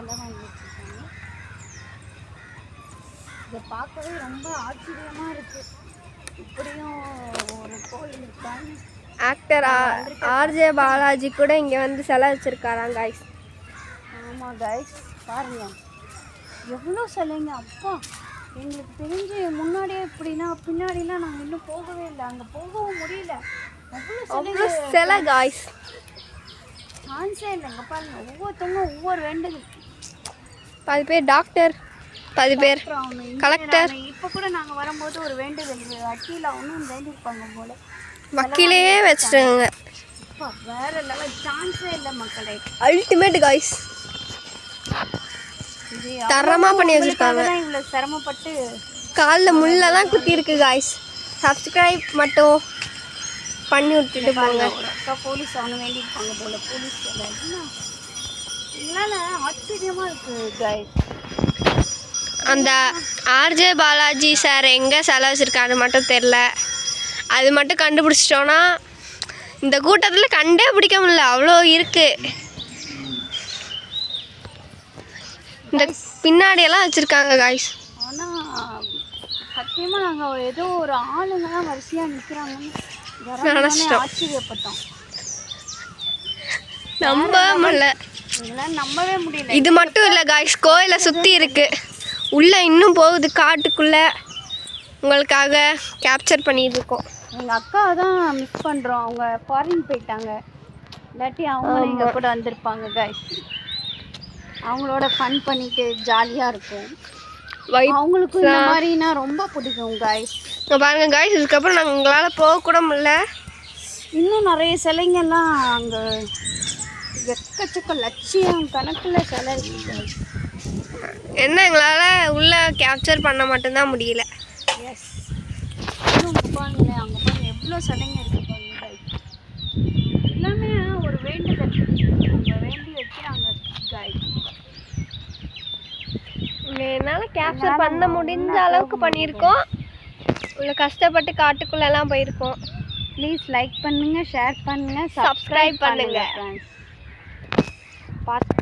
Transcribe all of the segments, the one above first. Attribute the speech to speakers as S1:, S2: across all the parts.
S1: இதெல்லாம் வாங்கி வச்சுருக்காங்க. இதை பார்க்கவே ரொம்ப ஆச்சரியமாக இருக்குது இப்படியும் ஒரு கோயில் இருக்காங்க
S2: ஆக்டர் ஆர்ஜே பாலாஜி கூட இங்கே வந்து சிலை வச்சுருக்காராம் கைஸ்
S1: ஆமாம் கைஸ் பாருங்க. எவ்வளோ சிலைங்க. அப்பா எங்களுக்கு தெரிஞ்சு முன்னாடியே எப்படின்னா பின்னாடிலாம் நாங்கள் இன்னும் போகவே இல்லை. அங்கே போகவும் முடியல. அவ்வளோ
S2: சிலை காய்ஸ்
S1: சான்ஸே இல்லைங்க. பாருங்க. ஒவ்வொருத்தவங்க ஒவ்வொரு வேண்டுதல்.
S2: பாதி பேர் டாக்டர் பாதி பேர்
S1: அவங்க
S2: Collector.
S1: இப்போ கூட நாங்கள் வரும்போது ஒரு வேண்டுதல் வக்கீல ஒன்றும் வேண்டியிருப்பாங்க போல.
S2: வக்கீலே வச்சுட்டாங்க
S1: அப்பா வேற லெவல் சான்ஸே இல்லை மக்களே.
S2: அல்டிமேட் காய்ஸ்
S1: இது
S2: தரமா பண்ணி வச்சிருக்காங்க.
S1: இவ்வளோ சிரமப்பட்டு
S2: காலில் முள்ளெல்லாம் குத்தி இருக்கு காய்ஸ் சப்ஸ்கிரைப் மட்டும் பண்ணி விட்டுட்டு போங்க.
S1: போலீஸ் அவனு வேண்டியிருப்பாங்க போல. போலீஸ் என்ன இதனால ஆச்சரியமா இருக்கு கைஸ்
S2: அந்த ஆர்ஜே பாலாஜி சார் எங்கே சிலை வச்சுருக்காரு மட்டும் தெரில அது மட்டும் கண்டுபிடிச்சிட்டோன்னா இந்த கூட்டத்தில் கண்டே பிடிக்க முடியல. அவ்வளோ இருக்கு. இந்த பின்னாடியெல்லாம் வச்சுருக்காங்க காய்ஸ்
S1: ஆனா சத்தியமா நாங்க ஏதோ ஒரு ஆளுங்க தான் வரிசையா நிக்கிறாங்கன்னு வரவொடனே
S2: நினைச்சிட்டோம்.
S1: ஆச்சரியப்பட்டோம்.
S2: நம்ப முடியல.
S1: இதெல்லாம் நம்பவே முடியல.
S2: இது மட்டும் இல்லை காய்ஸ் கோயிலை சுற்றி இருக்கு. உள்ளே இன்னும் போகுது காட்டுக்குள்ளே. உங்களுக்காக கேப்சர் பண்ணிட்டு இருக்கோம்
S1: எங்க அக்கா தான் மிஸ் பண்றோம். அவங்க ஃபாரின் போயிட்டாங்க. இல்லாட்டி அவங்களும் எங்க கூட வந்திருப்பாங்க கைஸ் அவங்களோட ஃபன் பண்ணிட்டு ஜாலியா இருக்கும்.
S2: வைப்
S1: அவங்களுக்கும் இந்த மாதிரினா ரொம்ப பிடிக்கும் கைஸ்
S2: இங்க பாருங்க காய்ஸ் இதுக்கப்புறம் நாங்கள் உங்களால் போக கூட முடியல.
S1: இன்னும் நிறைய சிலைங்கெல்லாம் அங்க எக்கச்சக்க லட்சியம் கணக்குல சிலை இருக்கு guys.
S2: என்ன எங்களால் உள்ளே கேப்சர் பண்ண மட்டும்தான் முடியல
S1: எஸ் அங்கே பாருங்களேன் அங்கே பாருங்க எவ்வளோ சிலைங்க இருக்கு பாருங்க. எல்லாமே ஒரு வேண்டுதல் அவங்க வேண்டி வைக்கிறாங்க.
S2: இங்கே என்னால் கேப்சர் பண்ண முடிஞ்ச அளவுக்கு பண்ணியிருக்கோம் இவ்வளோ கஷ்டப்பட்டு காட்டுக்குள்ளெல்லாம் போயிருக்கோம்
S1: ப்ளீஸ் லைக் பண்ணுங்க ஷேர் பண்ணுங்க
S2: Subscribe பண்ணுங்க.
S1: ஃப்ரெண்ட்ஸ்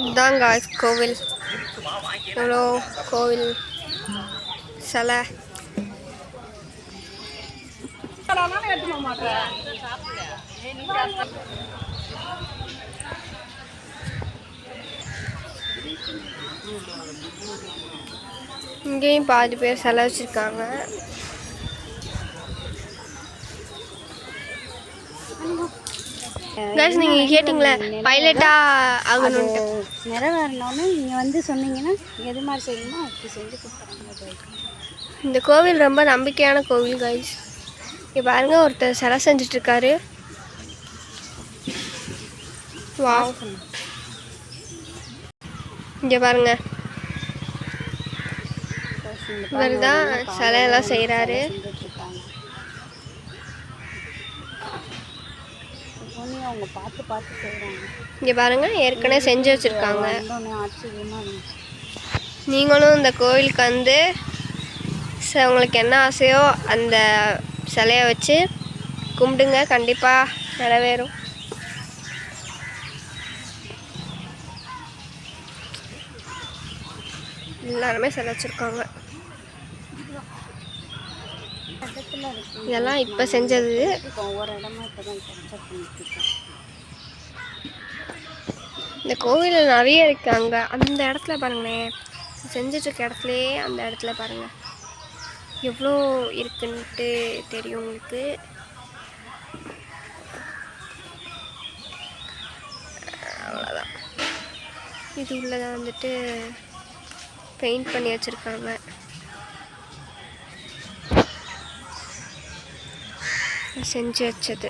S2: இதுதான் காய்ஸ் கோவில். எவ்வளோ கோவில்? சிலை. இங்கேயும் பாதி பேர் சிலை வச்சுருக்காங்க. கைஸ் நீங்கள் கேட்டிங்களே பைலட்டாக ஆகணுன்ட்டு
S1: நிறைவேறினோன்னு நீங்கள் வந்து சொன்னீங்கன்னா எது மாதிரி செய்யணுமோ அப்படி செஞ்சு கொடுக்குறாங்க.
S2: இந்த கோவில் ரொம்ப நம்பிக்கையான கோவில் கைஸ் இங்கே பாருங்க ஒருத்தர் சிலை செஞ்சுட்டு இருக்காரு வாவ் இங்கே பாருங்க. இவர் தான் சிலையெல்லாம் செய்கிறாரு
S1: அவங்க பார்த்து பார்த்து செய்கிறாங்க
S2: இங்கே பாருங்க ஏற்கனவே செஞ்சு வச்சுருக்காங்க. நீங்களும் இந்த கோவிலுக்கு வந்து ச- உங்களுக்கு என்ன ஆசையோ அந்த சிலையை வச்சு கும்பிடுங்க கண்டிப்பாக நிறைவேறும். எல்லாருமே சிலை வச்சுருக்காங்க. இதெல்லாம் இப்போ செஞ்சது.
S1: ஒவ்வொரு இடமா இப்போ
S2: இந்த கோவிலில் நிறைய இருக்கு அங்கே. அந்த இடத்துல பாருங்களேன் செஞ்சுட்டு இருக்க இடத்துலையே அந்த இடத்துல பாருங்க. எவ்வளோ இருக்குன்ட்டு தெரியும் உங்களுக்கு. அவ்வளோதான் இது உள்ளதான் வந்துட்டு பெயிண்ட் பண்ணி வச்சுருக்காங்க. செஞ்சு வச்சது.